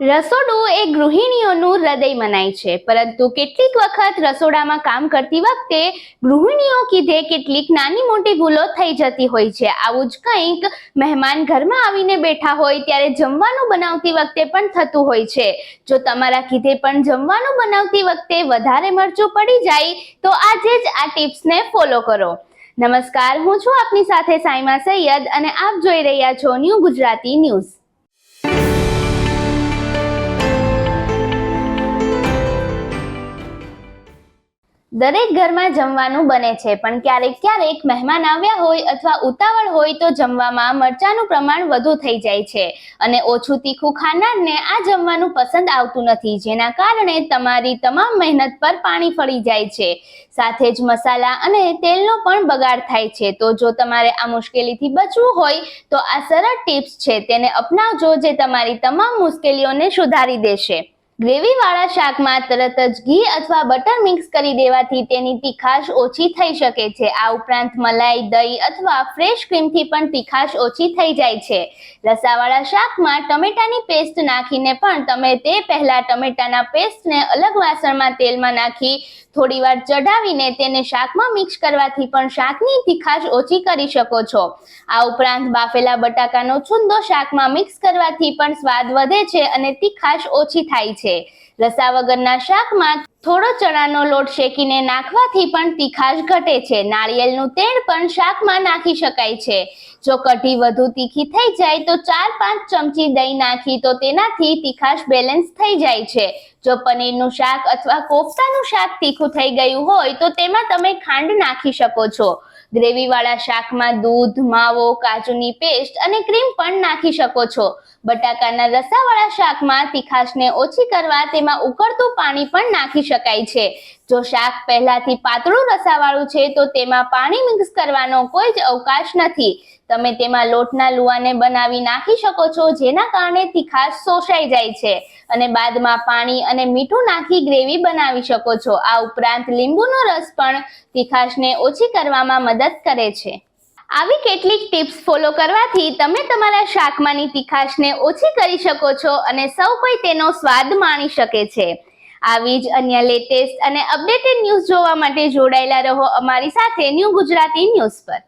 રસોડું એ ગૃહિણીઓનું હૃદય મનાય છે. પરંતુ કેટલીક વખત રસોડામાં કામ કરતી વખતે ગૃહિણીઓ કીધે કેટલીક નાની મોટી ભૂલો થઈ જતી હોય છે. આવું જ કંઈક મહેમાન ઘરમાં આવીને બેઠા હોય ત્યારે જમવાનું બનાવતી વખતે પણ થતું હોય છે. જો તમારા કીધે પણ જમવાનું બનાવતી વખતે વધારે મરચું પડી જાય, તો આજે જ આ ટિપ્સને ફોલો કરો. નમસ્કાર, હું છું આપની સાથે સાઈમા સૈયદ અને આપ જોઈ રહ્યા છો ન્યૂ ગુજરાતી ન્યૂઝ. દરેક ઘરમાં જમવાનું બને છે, પણ ક્યારેક ક્યારેક મહેમાન આવ્યા હોય અથવા ઉતાવળ હોય તો જમવામાં મરચાનું પ્રમાણ વધુ થઈ જાય છે. અને ઓછું તીખું ખાનારને આ જમવાનું પસંદ આવતું નથી, જેના કારણે તમારી તમામ મહેનત પર પાણી ફરી જાય છે. સાથે જ મસાલા અને તેલનો પણ બગાડ થાય છે. તો જો તમારે આ મુશ્કેલીથી બચવું હોય, તો આ સરળ ટિપ્સ છે, તેને અપનાવજો જે તમારી તમામ મુશ્કેલીઓને સુધારી દેશે. ગ્રેવી વાળા શાકમાં તરત જ ઘી અથવા બટર મિક્સ કરી દેવાથી તેની તીખાશ ઓછી થઈ શકે છે. આ ઉપરાંત મલાઈ, દહીં અથવા ફ્રેશ ક્રીમથી પણ તીખાશ ઓછી થઈ જાય છે. રસાવાળા શાકમાં ટમેટાની પેસ્ટ નાખીને પણ તમે તે પહેલા ટમેટાના પેસ્ટને અલગ વાસણમાં તેલમાં નાખી થોડીવાર ચઢાવીને તેને શાકમાં મિક્સ કરવાથી પણ શાકની તીખાશ ઓછી કરી શકો છો. આ ઉપરાંત બાફેલા બટાકાનો છુંદો શાકમાં મિક્સ કરવાથી પણ સ્વાદ વધે છે અને તીખાશ ઓછી થાય છે. રસા વગરના શાકમાં થોડો ચણાનો લોટ શેકીને નાખવાથી પણ તીખાશ ઘટે છે. નાળિયેરનું તેલ પણ શાકમાં નાખી શકાય છે. જો કઢી વધુ તીખી થઈ જાય તો ચાર પાંચ ચમચી દહીં નાખી તો તેનાથી તીખાશ બેલેન્સ થઈ જાય છે. જો પનીરનું શાક અથવા કોફતાનું શાક તીખું થઈ ગયું હોય તો તેમાં તમે ખાંડ નાખી શકો છો. ગ્રેવીવાળા શાકમાં દૂધ, માવો, કાજુની પેસ્ટ અને ક્રીમ પણ નાખી શકો છો. બટાકાના રસાવાળા શાકમાં તીખાશને ઓછી કરવા તેમાં ઉકળતું પાણી પણ નાખી શકાય છે. જો શાક પહેલાથી પાતળું રસાવાળું છે, તો તેમાં પાણી મિક્સ કરવાનો કોઈ જ અવકાશ નથી. તમે તેમાં લોટના લુવાને બનાવી નાખી શકો છો, જેના કારણે તીખાશ શોષાઈ જાય છે. અને બાદમાં પાણી અને મીઠું નાખી ગ્રેવી બનાવી શકો છો. આ ઉપરાંત લીંબુનો રસ પણ તીખાશને ઓછી કરવામાં મદદ કરે છે. આવી કેટલીક ટિપ્સ ફોલો કરવાથી તમે તમારા શાકમાંની તીખાશને ઓછી કરી શકો છો અને સૌ કોઈ તેનો સ્વાદ માણી શકે છે. આવી જ અન્ય લેટેસ્ટ અને અપડેટેડ ન્યૂઝ જોવા માટે જોડાયેલા રહો અમારી સાથે ન્યૂ ગુજરાતી ન્યૂઝ પર.